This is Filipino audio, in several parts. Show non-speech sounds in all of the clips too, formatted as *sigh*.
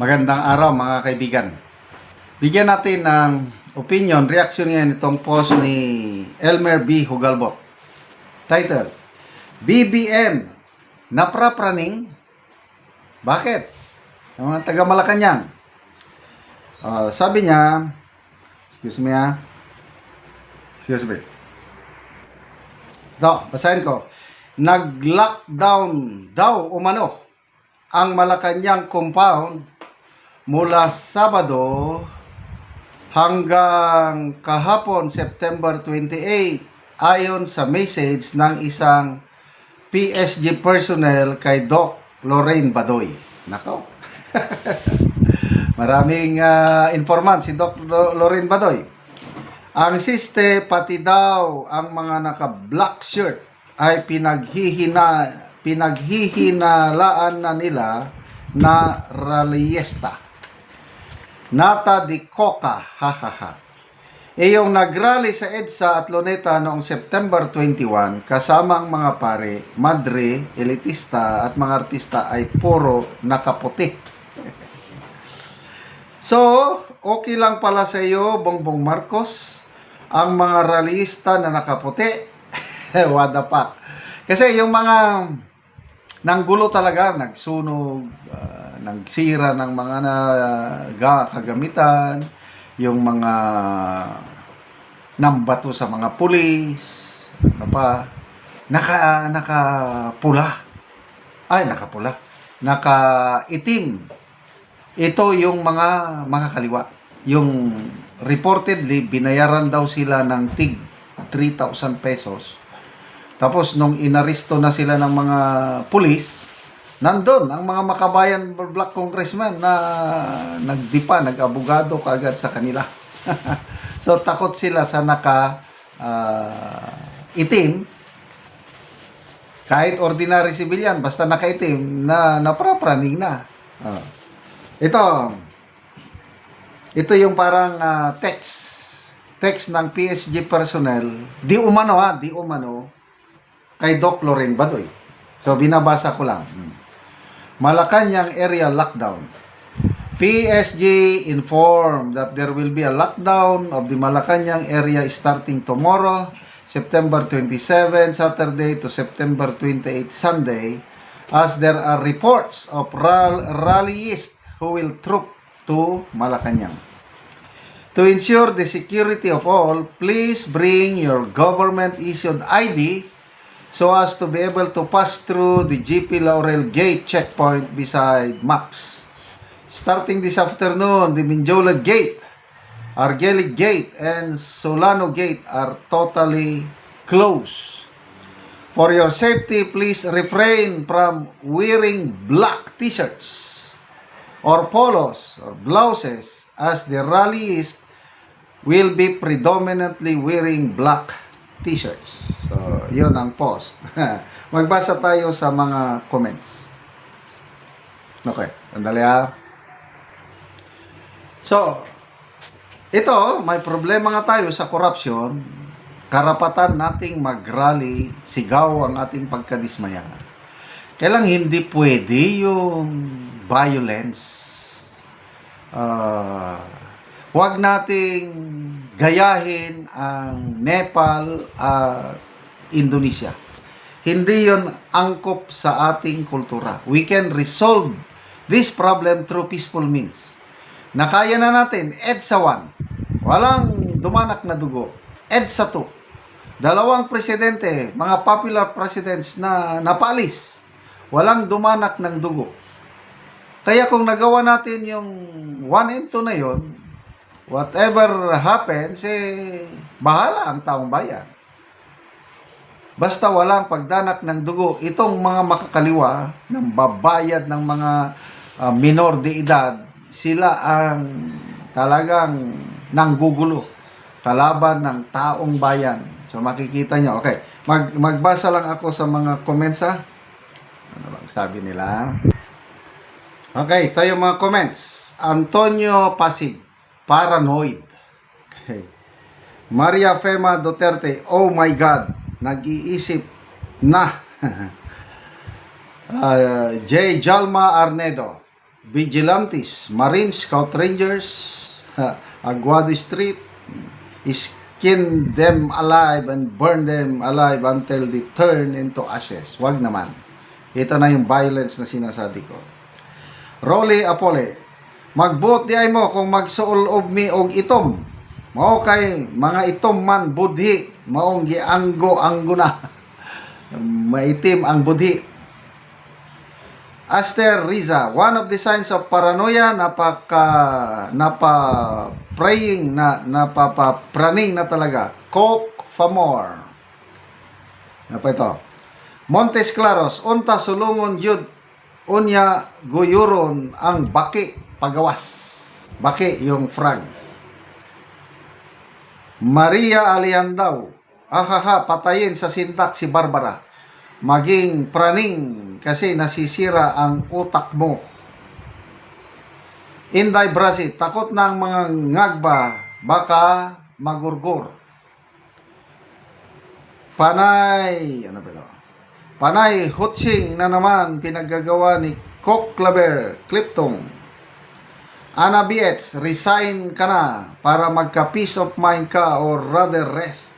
Magandang araw mga kaibigan. Bigyan natin ng opinion, reaction ngayon itong post ni Elmer B. Hugalbot. Title, BBM, naprapraning? Bakit? Ang mga taga Malacanang. Ah, sabi niya, excuse me ah, excuse me. Ito, basahin ko. Nag-lockdown daw umano ang Malacanang compound mula Sabado hanggang kahapon September 28 ayon sa message ng isang PSG personnel kay Doc Lorraine Badoy. Nako. *laughs* Maraming ah, informant si Doc Lo- Lorraine Badoy. Ang siste pati daw ang mga naka-black shirt ay pinaghihina pinaghihinalaan na nila na rallyesta. Nata di Coca, hahaha. E yung nagrally sa EDSA at Luneta noong September 21, kasama ang mga pare, madre, elitista at mga artista ay puro nakaputi. *laughs* So, okay lang pala sa iyo, Bongbong Marcos, ang mga rallyista na nakaputi. *laughs* The fuck? Kasi yung mga nanggulo talaga, nagsunog, ah, nagsira ng mga na, ga, kagamitan, yung mga nambato sa mga pulis, ano pa, naka, nakapula. Ay, nakapula. Nakaitim. Ito yung mga mga kaliwa. Yung reportedly, binayaran daw sila ng tig 3,000 pesos. Tapos nung inaristo na sila ng mga pulis, nandun ang mga makabayan black congressman na nagdipa, nag-abogado kaagad sa kanila. *laughs* so takot sila sa naka ah, itim kahit ordinary civilian, basta nakaitim, na naprapraning na. Oh. Ito, ito yung parang ah, text. Text ng PSG personnel, di umano ha, di umano, kay Doc Loren Badoy. So, binabasa ko lang. Hmm. Malacanang area lockdown. PSG informed that there will be a lockdown of the Malacanang area starting tomorrow, September 27, Saturday to September 28, Sunday, as there are reports of ral- rallyists who will troop to Malacanang. To ensure the security of all, please bring your government-issued ID so as to be able to pass through the GP Laurel Gate checkpoint beside Max. Starting this afternoon, the Minjola Gate, Argelic Gate, and Solano Gate are totally closed. For your safety, please refrain from wearing black t-shirts or polos or blouses as the rallies will be predominantly wearing black t-shirts. So, yun ang post. *laughs* Magbasa tayo sa mga comments. Okay, sandali ha. So, ito, may problema nga tayo sa corruption. Karapatan nating mag-rally, sigaw ang ating pagkadismaya. Kailang hindi pwede yung violence. Ah, Huwag nating gayahin ang Nepal at Indonesia. Hindi yon angkop sa ating kultura. We can resolve this problem through peaceful means. Nakaya na natin, EDSA 1. Walang dumanak na dugo. EDSA 2. Dalawang presidente, mga popular presidents na napalis. Walang dumanak ng dugo. Kaya kung nagawa natin yung 1 and 2 na yon, whatever happens, eh, bahala ang taong bayan. Basta walang pagdanak ng dugo, itong mga makakaliwa ng babayad ng mga ah, minor de edad, sila ang talagang nanggugulo kalaban ng taong bayan. So makikita nyo. Okay, mag, magbasa lang ako sa mga comments ha. Ano bang sabi nila? Okay, ito yung mga comments. Antonio Pasig, paranoid. Okay. Maria Fema Duterte, oh my God, nag-iisip na. *laughs* Ah, J. Jalma Arnedo, vigilantes, Marine Scout Rangers, ha, *laughs* Aguado Street, skin them alive and burn them alive until they turn into ashes. Wag naman. Ito na yung violence na sinasabi ko. Rolly Apole, magbuot di ay mo kung magsuol og mi og itom. Mao kay mga itom man budhi, maong gianggo anggo na. Maitim ang budhi. Aster Riza, one of the signs of paranoia, napaka, napa praying na, napapapraning na talaga. Coke for more. Ano ito? Montes Claros, unta sulungon yun, unya guyuron ang baki pagawas. Baki yung frag. Maria Aliandaw, ahaha, patayin sa sintak si Barbara. Maging praning kasi nasisira ang utak mo. Inday Brasi, takot ang mga ngagba, baka magurgur. Panay, ano ba ito? Panay Hutsing na naman pinaggagawa ni Cook Claver Cliptong. Ana Biets, resign ka na para magka-peace of mind ka or rather rest.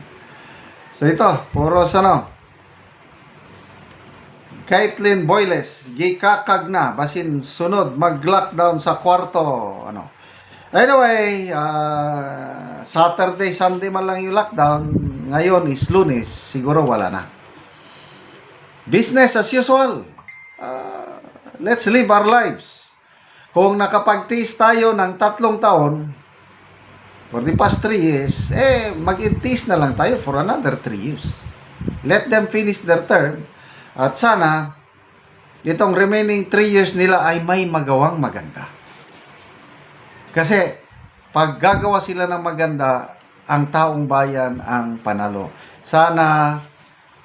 *laughs* so ito, puro ano. Caitlin Boyles, gikakag na, basin sunod, mag-lockdown sa kwarto. Ano. Anyway, ah, Saturday, Sunday man lang yung lockdown. Ngayon is lunes, siguro wala na. Business as usual. Ah, let's live our lives. Kung nakapag-taste tayo ng tatlong taon, for the past three years, eh, mag-taste na lang tayo for another three years. Let them finish their term. At sana, itong remaining three years nila ay may magawang maganda. Kasi, pag gagawa sila ng maganda, ang taong bayan ang panalo. Sana,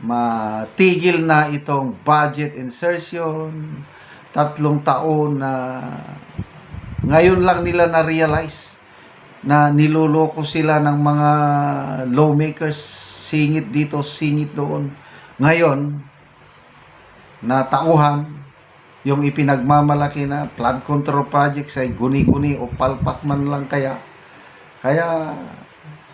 matigil na itong budget insertion, tatlong taon na ngayon lang nila na-realize na niloloko sila ng mga lawmakers, singit dito, singit doon. Ngayon, na tauhan yung ipinagmamalaki na flood control projects ay guni-guni o palpak man lang kaya. Kaya,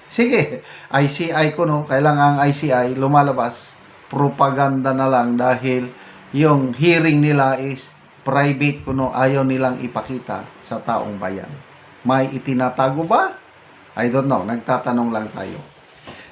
sige, ICI ko no, kailangan ang ICI lumalabas, propaganda na lang dahil yung hearing nila is private kuno ayaw nilang ipakita sa taong bayan. May itinatago ba? I don't know, nagtatanong lang tayo.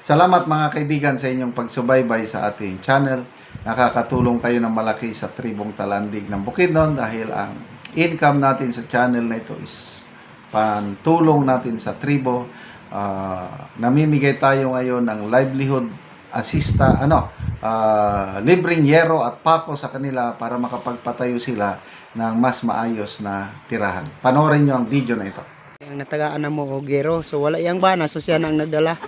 Salamat mga kaibigan sa inyong pagsubaybay sa ating channel. Nakakatulong kayo ng malaki sa tribong talandig ng Bukidnon dahil ang income natin sa channel na ito is pantulong natin sa tribo. Ah, namimigay tayo ngayon ng livelihood assista ano ah, libreng yero at pako sa kanila para makapagpatayo sila ng mas maayos na tirahan. Panoorin nyo ang video na ito. Ang natagaan na mo og gero. So wala yang bana so siya nang nagdala.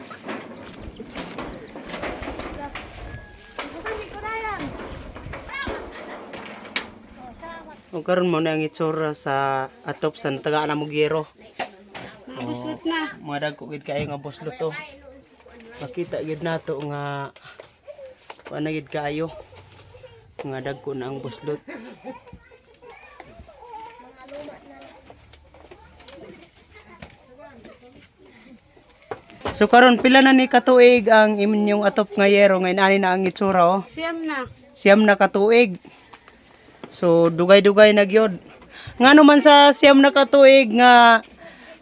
O karon mo na ang itsura sa atop sa natagaan na mo gero. Buslot na. Mga dagko gid kayo nga buslot to. Makita gid nato nga na gid kaayo. Nga dagko na ang buslot. So karon pila na ni katuig ang inyong atop nga yero ngayon ani na ang itsura oh. Siyam na. Siyam na katuig. So dugay-dugay na gyud. Ngano man sa siyam na katuig nga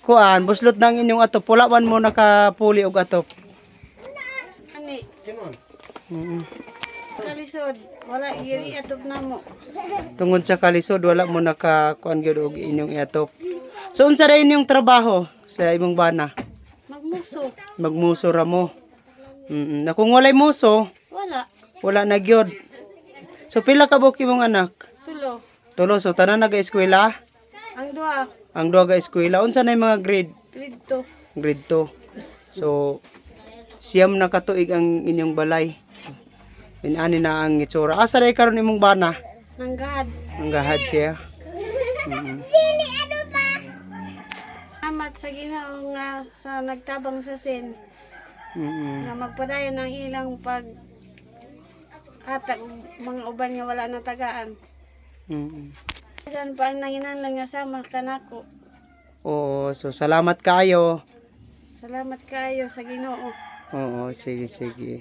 kuan buslot ng inyong atop wala man mo nakapuli og atop. Ani, Mm. kalisod. Wala, iri atop na mo. *laughs* Tungod sa kalisod wala mo naka kuan gyud og inyong atop. So unsa ra inyong trabaho sa imong bana? Magmuso. Magmuso ra mo. Mm. Na kung walay muso, Wala. wala na gyud. So pila ka buok imong anak? Tulo. Tulo so tanan naga-eskwela. Ang dua. Ang duha ka eskwela unsa na yung mga grade? Grade 2. Grade 2. So siyam na katuig ang inyong balay. Inani na ang itsura. Asa ray karon imong bana? Nanggad. Ang gahad siya. Amat sa ginoo nga sa nagtabang sa sin. Mm. Nga magpadayon ng ilang pag atag mga uban nga wala na tagaan. Mm. Diyan pa ang nanginanglan nga sama ka nako. Oo, so salamat kayo. Salamat kayo sa Ginoo. Oo, sige, sige.